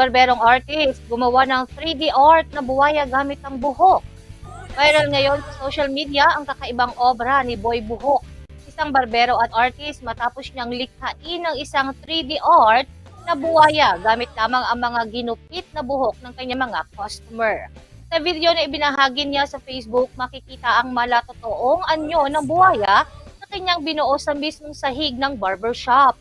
barberong artist gumawa ng 3D art na buwaya gamit ang buhok. Viral ngayon sa social media ang kakaibang obra ni Boy Buhok, isang barbero at artist matapos niyang likhain ng isang 3D art na buwaya gamit lamang ang mga ginupit na buhok ng kanyang mga customer. Sa video na ibinahagi niya sa Facebook, makikita ang malatotoong anyo ng buwaya na kanyang binuo sa mismong sahig ng barbershop.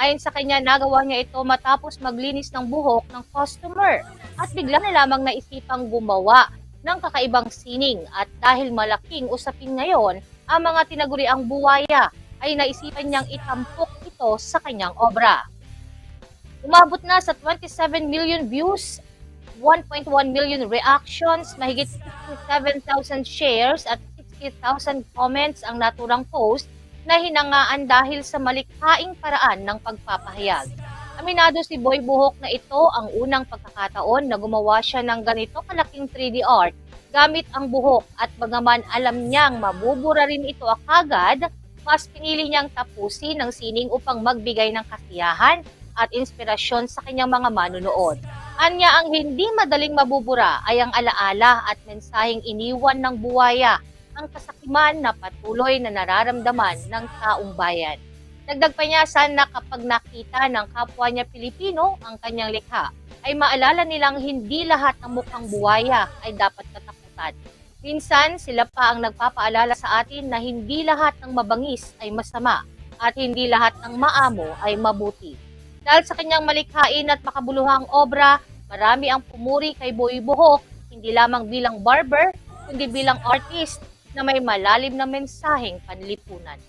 Ayon sa kanya, nagawa niya ito matapos maglinis ng buhok ng customer at bigla na lamang naisipang gumawa ng kakaibang sining at dahil malaking usapin ngayon, ang mga tinaguriang buwaya ay naisipan niyang itampok ito sa kanyang obra. Umabot na sa 27 million views, 1.1 million reactions, mahigit 67,000 shares at 60,000 comments ang naturang post na hinangaan dahil sa malikhaing paraan ng pagpapahayag. Aminado si Boy Buhok na ito ang unang pagkakataon na gumawa siya ng ganito kalaking 3D art gamit ang buhok at bagaman alam niyang mabubura rin ito akagad, mas pinili niyang tapusin ng sining upang magbigay ng kasiyahan at inspirasyon sa kanyang mga manunood. Anya ang hindi madaling mabubura ay ang alaala at mensaheng iniwan ng buwaya ang kasakiman na patuloy na nararamdaman ng taong bayan. Dagdag pa niya sana kapag nakita ng kapwa niya Pilipino ang kanyang likha, ay maalala nilang hindi lahat ng mukhang buwaya ay dapat katakutan. Minsan, sila pa ang nagpapaalala sa atin na hindi lahat ng mabangis ay masama at hindi lahat ng maamo ay mabuti. Dahil sa kanyang malikhain at makabuluhang obra, marami ang pumuri kay Boy Buhok, hindi lamang bilang barber, kundi bilang artist na may malalim na mensaheng panlipunan.